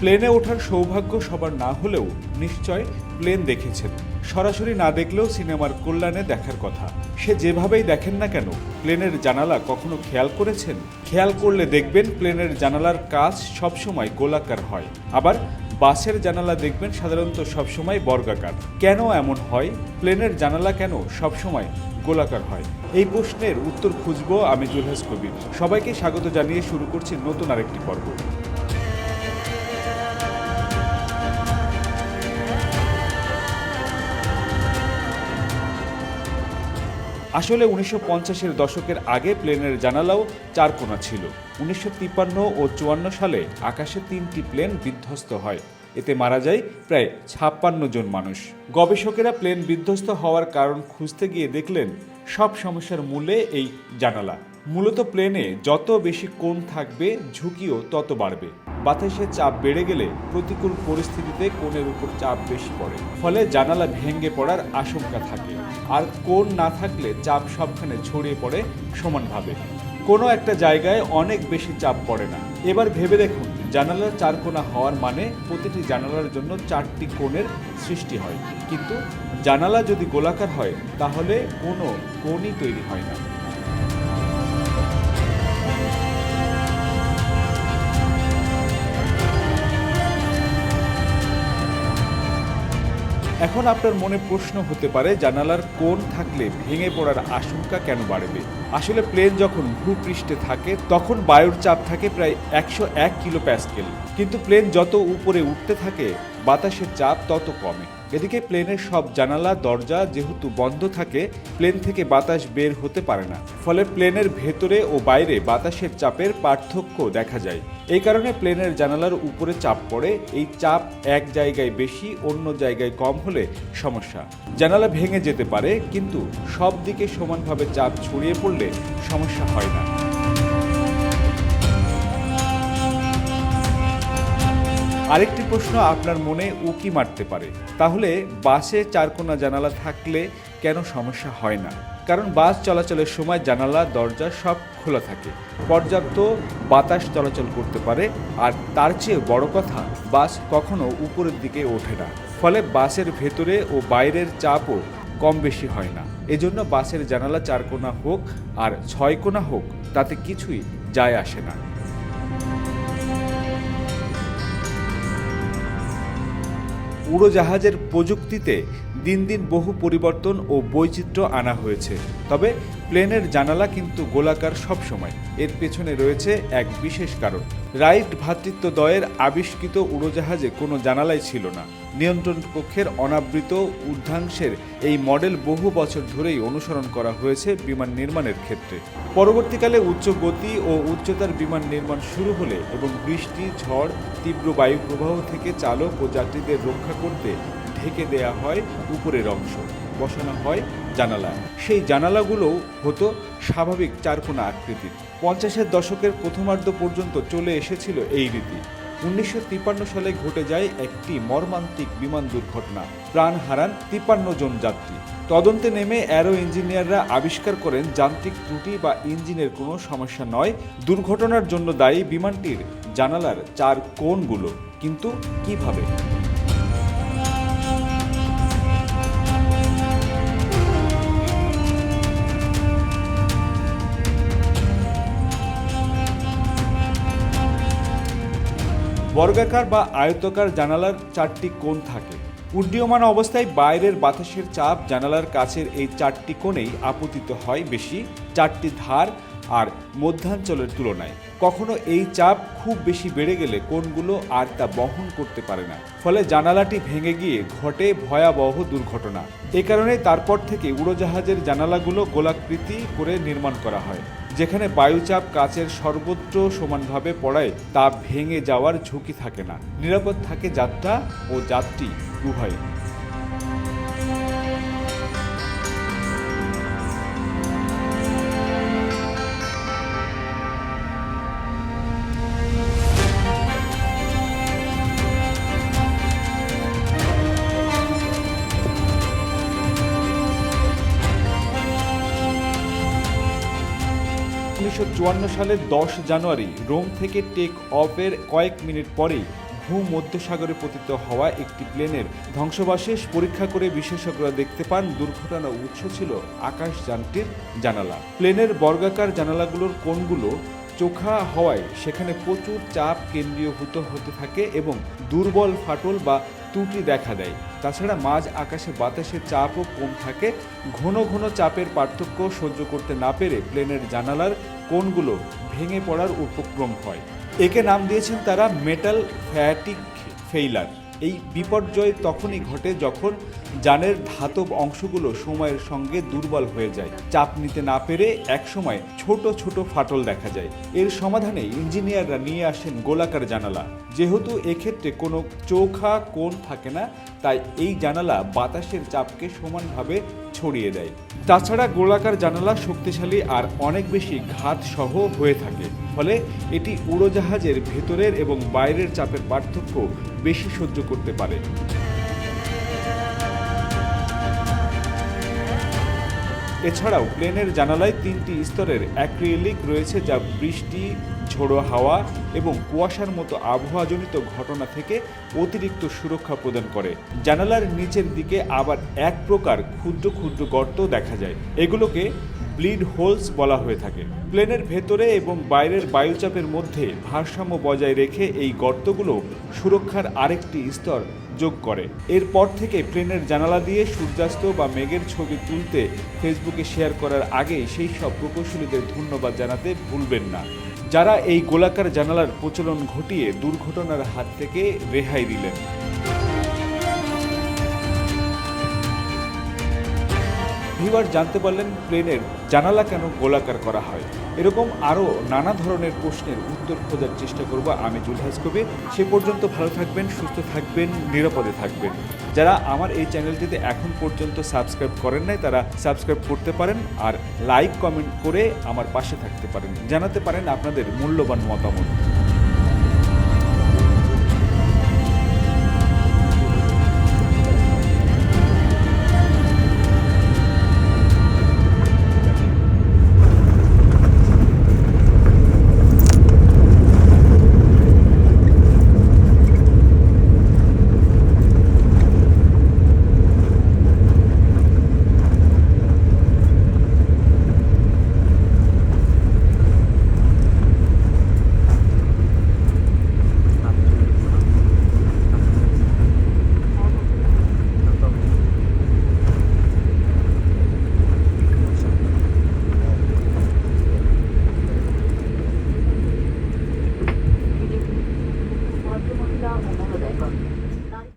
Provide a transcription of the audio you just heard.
প্লেনে ওঠার সৌভাগ্য সবার না হলেও নিশ্চয় প্লেন দেখেছেন। সরাসরি না দেখলেও সিনেমার কল্যাণে দেখার কথা। সে যেভাবেই দেখেন না কেন, প্লেনের জানালা কখনো খেয়াল করেছেন? খেয়াল করলে দেখবেন প্লেনের জানালার কাজ সবসময় গোলাকার হয়। আবার বাসের জানালা দেখবেন সাধারণত সবসময় বর্গাকার। কেন এমন হয়? প্লেনের জানালা কেন সবসময় গোলাকার হয়? এই প্রশ্নের উত্তর খুঁজব আমি জুলহাস কবির। সবাইকে স্বাগত জানিয়ে শুরু করছি নতুন আরেকটি পর্ব। আসলে উনিশশো পঞ্চাশের দশকের আগে প্লেনের জানালাও চার কোনা ছিল। উনিশশো তিপ্পান্ন ও চুয়ান্ন সালে আকাশে তিনটি প্লেন বিধ্বস্ত হয়। এতে মারা যায় প্রায় ছাপ্পান্ন জন মানুষ। গবেষকেরা প্লেন বিধ্বস্ত হওয়ার কারণ খুঁজতে গিয়ে দেখলেন, সব সমস্যার মূলে এই জানালা। মূলত প্লেনে যত বেশি কোণ থাকবে, ঝুঁকিও তত বাড়বে। বাতাসে চাপ বেড়ে গেলে প্রতিকূল পরিস্থিতিতে কোণের উপর চাপ বেশি পড়ে। ফলে জানালা ভেঙে পড়ার আশঙ্কা থাকে। আর কোণ না থাকলে চাপ সবখানে ছড়িয়ে পড়ে সমানভাবে। কোনো একটা জায়গায় অনেক বেশি চাপ পড়ে না। এবার ভেবে দেখুন, জানালার চার কোণা হওয়ার মানে প্রতিটি জানালার জন্য চারটি কোণের সৃষ্টি হয়। কিন্তু জানালা যদি গোলাকার হয়, তাহলে কোনো কোণই তৈরি হয় না। এখন আপনার মনে প্রশ্ন হতে পারে, জানালার কোণ থাকলে ভেঙে পড়ার আশঙ্কা কেন বাড়বে? আসলে প্লেন যখন ভূপৃষ্ঠে থাকে, তখন বায়ুর চাপ থাকে প্রায় একশো এক কিলো প্যাসকেল কিন্তু প্লেন যত উপরে উঠতে থাকে বাতাসের চাপ তত কমে। এদিকে প্লেনের সব জানালা, দরজা যেহেতু বন্ধ থাকে, প্লেন থেকে বাতাস বের হতে পারে না। ফলে প্লেনের ভেতরে ও বাইরে বাতাসের চাপের পার্থক্য দেখা যায়। এই কারণে প্লেনের জানালার উপরে চাপ পড়ে। এই চাপ এক জায়গায় বেশি, অন্য জায়গায় কম হলে সমস্যা। জানালা ভেঙে যেতে পারে, কিন্তু সব দিকে সমানভাবে চাপ ছড়িয়ে পড়লে সমস্যা হয় না। আরেকটি প্রশ্ন আপনার মনে উকি মারতে পারে। তাহলে বাসে চারকোনা জানালা থাকলে কেন সমস্যা হয় না? কারণ বাস চলাচলের সময় জানালা, দরজা সব খোলা থাকে। পর্যাপ্ত বাতাস চলাচল করতে পারে। আর তার চেয়ে বড় কথা, বাস কখনো উপরের দিকে ওঠে না। ফলে বাসের ভেতরে ও বাইরের চাপও কম বেশি হয় না। এজন্য বাসের জানালা চারকোনা হোক আর ছয় কোনা হোক, তাতে কিছুই যায় আসে না। উড়োজাহাজের প্রযুক্তিতে দিন দিন বহু পরিবর্তন ও বৈচিত্র্য আনা হয়েছে। তবে প্লেনের জানালা কিন্তু গোলাকার সবসময়। এর পেছনে রয়েছে এক বিশেষ কারণ। রাইট ভ্রাতৃত্বদয়ের আবিষ্কৃত উড়োজাহাজে কোনো জানালাই ছিল না। নিয়ন্ত্রণ কক্ষের অনাবৃত ঊর্ধ্বাংশের এই মডেল বহু বছর ধরেই অনুসরণ করা হয়েছে বিমান নির্মাণের ক্ষেত্রে। পরবর্তীকালে উচ্চ গতি ও উচ্চতার বিমান নির্মাণ শুরু হলে এবং বৃষ্টি, ঝড়, তীব্র বায়ু প্রবাহ থেকে চালক ও যাত্রীদের রক্ষা করতে ঢেকে দেয়া হয় উপরের অংশ, বসানো হয় জানালা। সেই জানালাগুলোও হতো স্বাভাবিক চারকোনা আকৃতির। পঞ্চাশের দশকের প্রথমার্ধ পর্যন্ত চলে এসেছিল এই রীতি। উনিশশো তিপ্পান্ন সালে ঘটে যায় একটি মর্মান্তিক বিমান দুর্ঘটনা। প্রাণ হারান তিপ্পান্ন জন যাত্রী। তদন্তে নেমে অ্যারো ইঞ্জিনিয়াররা আবিষ্কার করেন যান্ত্রিক ত্রুটি বা ইঞ্জিনের কোনো সমস্যা নয়। দুর্ঘটনার জন্য দায়ী বিমানটির জানালার চার কোণগুলো। কিন্তু কীভাবে? বর্গাকার বা আয়তকার জানালার চারটি কোণ থাকে। উড্ডীয়মান অবস্থায় বাইরের বাতাসের চাপ জানালার কাছের এই চারটি কোণেই আপতিত হয় বেশি, চারটি ধার আর মধ্যাঞ্চলের তুলনায়। কখনো এই চাপ খুব বেশি বেড়ে গেলে কোণগুলো আর তা বহন করতে পারে না। ফলে জানালাটি ভেঙে গিয়ে ঘটে ভয়াবহ দুর্ঘটনা। এ কারণে তারপর থেকে উড়োজাহাজের জানালাগুলো গোলাকৃতি করে নির্মাণ করা হয়। যেখানে বায়ুচাপ কাচের সর্বত্র সমানভাবে পড়ায় তা ভেঙে যাওয়ার ঝুঁকি থাকে না। নিরাপদ থাকে যাত্রা ও যাত্রী উভয়। উনিশশো সালের দশ জানুয়ারি রোম থেকে টেক অফের কয়েক মিনিট পরেই ভূমধ্যসাগরে পতিত হওয়া একটি প্লেনের ধ্বংসবাশেষ পরীক্ষা করে বিশেষজ্ঞরা দেখতে পান দুর্ঘটনার উৎস ছিল আকাশযানটির জানালা। প্লেনের বর্গাকার জানালাগুলোর কোণগুলো চোখা হওয়ায় সেখানে প্রচুর চাপ কেন্দ্রীয়ভূত হতে থাকে এবং দুর্বল ফাটল বা ত্রুটি দেখা দেয়। তাছাড়া মাঝ আকাশে বাতাসের চাপও কম থাকে। ঘন ঘন চাপের পার্থক্য সহ্য করতে না পেরে প্লেনের জানালার কোণগুলো ভেঙে পড়ার উপক্রম হয়। একে নাম দিয়েছেন তারা মেটাল ফ্যাটিক ফেইলার। এই বিপর্যয় তখনই ঘটে যখন যানের ধাতব অংশগুলো সময়ের সঙ্গে দুর্বল হয়ে যায়। চাপ নিতে না পেরে একসময় ছোট ছোট ফাটল দেখা যায়। এর সমাধানে ইঞ্জিনিয়াররা নিয়ে আসেন গোলাকার জানালা। যেহেতু এক্ষেত্রে কোনো চোখা কোণ থাকে না, তাই এই জানালা বাতাসের চাপকে সমানভাবে ছড়িয়ে দেয়। তাছাড়া গোলাকার জানালা শক্তিশালী আর অনেক বেশি ঘাত সহ হয়ে থাকে। ফলে এটি উড়োজাহাজের ভেতরের এবং বাইরের চাপের পার্থক্য বেশি সহ্য করতে পারে। এছাড়াও প্লেনের জানালায় তিনটি স্তরের অ্যাক্রিলিক রয়েছে যা বৃষ্টি ঝোড়ো হাওয়া এবং কুয়াশার মতো আবহাওয়াজনিত ঘটনা থেকে অতিরিক্ত সুরক্ষা প্রদান করে। জানালার নিচের দিকে আবার এক প্রকার ক্ষুদ্র ক্ষুদ্র গর্ত দেখা যায়। এগুলোকে ব্লিড হোলস বলা হয়ে থাকে। প্লেনের ভেতরে এবং বাইরের বায়ুচাপের মধ্যে ভারসাম্য বজায় রেখে এই গর্তগুলো সুরক্ষার আরেকটি স্তর যোগ করে। এরপর থেকে প্লেনের জানালা দিয়ে সূর্যাস্ত বা মেঘের ছবি তুলতে ফেসবুকে শেয়ার করার আগে সেই সব প্রকৌশলীদের ধন্যবাদ জানাতে ভুলবেন না। যারা এই গোলাকার জানালার প্রচলন ঘটিয়ে দুর্ঘটনার হাত থেকে রেহাই দিলেন। ভিউয়ার জানতে পারলেন, প্লেনের জানালা কেন গোলাকার করা হয়? এরকম আরও নানা ধরনের প্রশ্নের উত্তর খোঁজার চেষ্টা করব আমি জুলহাস কবি। সে পর্যন্ত ভালো থাকবেন, সুস্থ থাকবেন, নিরাপদে থাকবেন। যারা আমার এই চ্যানেলটিতে এখন পর্যন্ত সাবস্ক্রাইব করেন নাই, তারা সাবস্ক্রাইব করতে পারেন আর লাইক, কমেন্ট করে আমার পাশে থাকতে পারেন। জানাতে পারেন আপনাদের মূল্যবান মতামত।